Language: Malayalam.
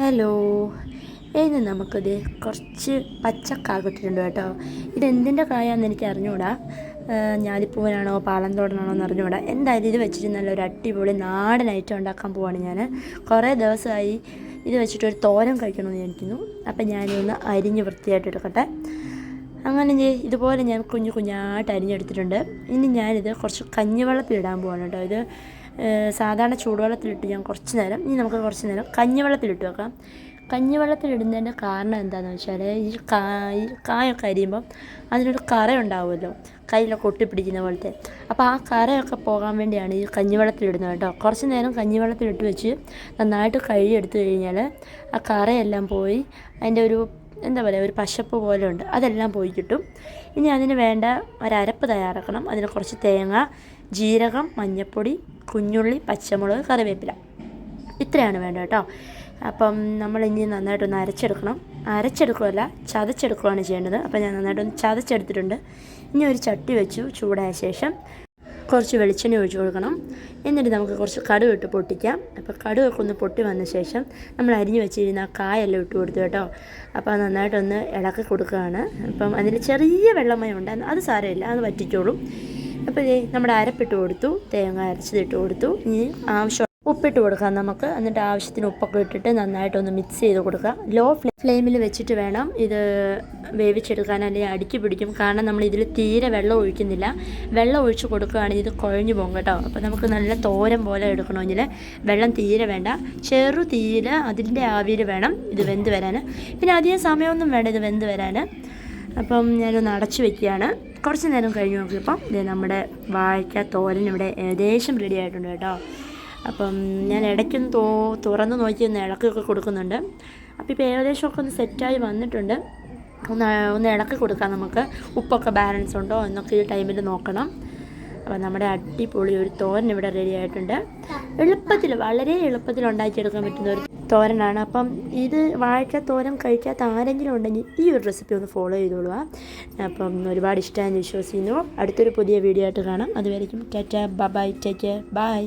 ഹലോ. ഇന്ന് നമുക്കിത് കുറച്ച് പച്ചക്കാകിട്ടിട്ടുണ്ട് കേട്ടോ. ഇതെന്തിന്റെ കായാന്ന് എനിക്ക് അറിഞ്ഞുകൂടാ ഞാലിപ്പൂവനാണോ ഞാലിപ്പൂവനാണോ പാളന്തോടനാണോ എന്ന് അറിഞ്ഞുകൂടാ എന്തായാലും ഇത് വെച്ചിട്ട് നല്ലൊരു അടിപൊളി നാടൻ ഐറ്റം ഉണ്ടാക്കാൻ പോവാണ് ഞാൻ കുറേ ദിവസമായി ഇത് വെച്ചിട്ട് ഒരു തോരൻ കഴിക്കണമെന്ന് വിചാരിക്കുന്നു. അപ്പം ഞാനൊന്ന് അരിഞ്ഞ് വൃത്തിയായിട്ട് എടുക്കട്ടെ. അങ്ങനെ ഇതുപോലെ ഞാൻ കുഞ്ഞു കുഞ്ഞായിട്ട് അരിഞ്ഞെടുത്തിട്ടുണ്ട്. ഇനി ഞാനിത് കുറച്ച് കഞ്ഞിവെള്ളത്തിൽ ഇടാൻ പോവാണ് കേട്ടോ. ഇത് സാധാരണ ചൂടുവെള്ളത്തിലിട്ട് ഞാൻ കുറച്ച് നേരം ഇനി നമുക്ക് കുറച്ച് നേരം കഞ്ഞിവെള്ളത്തിലിട്ട് വെക്കാം. കഞ്ഞിവെള്ളത്തിലിടുന്നതിന്റെ കാരണം എന്താണെന്ന് വെച്ചാൽ ഈ കാ കായൊക്കെ അരിയുമ്പം അതിനൊരു കറ ഉണ്ടാവുമല്ലോ കയ്യിലൊക്കെ ഒട്ടിപ്പിടിക്കുന്ന പോലത്തെ. അപ്പോൾ ആ കറയൊക്കെ പോകാൻ വേണ്ടിയാണ് ഈ കഞ്ഞിവെള്ളത്തിലിടുന്നത് കേട്ടോ. കുറച്ച് നേരം കഞ്ഞിവെള്ളത്തിലിട്ട് വെച്ച് നന്നായിട്ട് കഴുകിയെടുത്ത് കഴിഞ്ഞാൽ ആ കറയെല്ലാം പോയി അതിന്റെ ഒരു എന്താ പറയുക ഒരു പശപ്പ് പോലെ ഉണ്ട്. അതെല്ലാം പോയി കിട്ടും. ഇനി അതിന് വേണ്ട ഒരരപ്പ് തയ്യാറാക്കണം. അതിന് കുറച്ച് തേങ്ങ ജീരകം മഞ്ഞൾപ്പൊടി കുഞ്ഞുള്ളി പച്ചമുളക് കറിവേപ്പില. ഇത്രയാണ് വേണ്ടത് കേട്ടോ. അപ്പം നമ്മൾ ഇനി നന്നായിട്ടൊന്ന് അരച്ചെടുക്കണം. അരച്ചെടുക്കുകയല്ല ചതച്ചെടുക്കുകയാണ് ചെയ്യേണ്ടത്. അപ്പം ഞാൻ നന്നായിട്ടൊന്ന് ചതച്ചെടുത്തിട്ടുണ്ട്. ഇനി ഒരു ചട്ടി വെച്ചു ചൂടായ ശേഷം കുറച്ച് വെളിച്ചെണ്ണ ഒഴിച്ച് കൊടുക്കണം. എന്നിട്ട് നമുക്ക് കുറച്ച് കടുക് ഇട്ട് പൊട്ടിക്കാം. അപ്പോൾ കടുകൊക്കെ ഒന്ന് പൊട്ടി വന്ന ശേഷം നമ്മൾ അരിഞ്ഞു വെച്ചിരുന്ന ആ കായെല്ലാം ഇട്ട് കൊടുത്തു കേട്ടോ. അപ്പോൾ നന്നായിട്ടൊന്ന് ഇളക്കി കൊടുക്കുകയാണ്. അപ്പം അതിൽ ചെറിയ വെള്ളമയം ഉണ്ട്. അത് സാരമില്ല. അത് വറ്റിച്ചോളും അപ്പോൾ ഇതേ നമ്മുടെ അരപ്പിട്ട് കൊടുത്തു തേങ്ങ അരച്ചതിട്ട് കൊടുത്തു. ഇനി ആവശ്യം ഉപ്പിട്ട് കൊടുക്കാം നമുക്ക്. എന്നിട്ട് ആവശ്യത്തിന് ഉപ്പൊക്കെ ഇട്ടിട്ട് നന്നായിട്ടൊന്ന് മിക്സ് ചെയ്ത് കൊടുക്കുക ലോ ഫ്ലെയിമിൽ വെച്ചിട്ട് വേണം ഇത് വേവിച്ചെടുക്കാൻ അല്ലെങ്കിൽ അടുക്കി പിടിക്കും. കാരണം നമ്മൾ ഇതിൽ തീരെ വെള്ളം ഒഴിക്കുന്നില്ല. വെള്ളം ഒഴിച്ച് കൊടുക്കുകയാണെങ്കിൽ ഇത് കുഴഞ്ഞു പോകും കേട്ടോ. അപ്പോൾ നമുക്ക് നല്ല തോരം പോലെ എടുക്കണമെങ്കിൽ വെള്ളം തീരെ വേണ്ട. ചെറു തീയിൽ അതിന്റെ ആവിയിൽ വേണം ഇത് വെന്ത് വരാൻ. പിന്നെ അധികം സമയമൊന്നും വേണ്ട ഇത് വെന്ത് വരാൻ. അപ്പം ഞാനൊന്ന് അടച്ചു വെക്കുകയാണ്. കുറച്ച് നേരം കഴിഞ്ഞ് നോക്കിയപ്പം ഇത് നമ്മുടെ വാഴയ്ക്ക തോരൻ ഇവിടെ ഏകദേശം റെഡി ആയിട്ടുണ്ട് കേട്ടോ. അപ്പം ഞാൻ ഇടയ്ക്കൊന്ന് തോ തുറന്ന് നോക്കി ഒന്ന് ഇളക്കൊക്കെ കൊടുക്കുന്നുണ്ട്. അപ്പോൾ ഇപ്പോൾ ഏകദേശമൊക്കെ ഒന്ന് സെറ്റായി വന്നിട്ടുണ്ട്. ഒന്ന് ഒന്ന് ഇളക്കി കൊടുക്കാം നമുക്ക്. ഉപ്പൊക്കെ ബാലൻസ് ഉണ്ടോ എന്നൊക്കെ ഈ ടൈമിൽ നോക്കണം. അപ്പോൾ നമ്മുടെ അടിപൊളി ഒരു തോരൻ ഇവിടെ റെഡി ആയിട്ടുണ്ട്. എളുപ്പത്തിൽ വളരെ എളുപ്പത്തിൽ ഉണ്ടാക്കിയെടുക്കാൻ പറ്റുന്ന ഒരു തോരനാണ്. അപ്പം ഇത് വാഴക്ക തോരൻ കഴിക്കാത്ത ആരെങ്കിലും ഉണ്ടെങ്കിൽ ഈ ഒരു റെസിപ്പി ഒന്ന് ഫോളോ ചെയ്തോളുക. അപ്പം ഒരുപാട് ഇഷ്ടമായി വിശ്വസിക്കുന്നു. അടുത്തൊരു പുതിയ വീഡിയോ ആയിട്ട് കാണാം. അതുവരെയും tata bye take care bye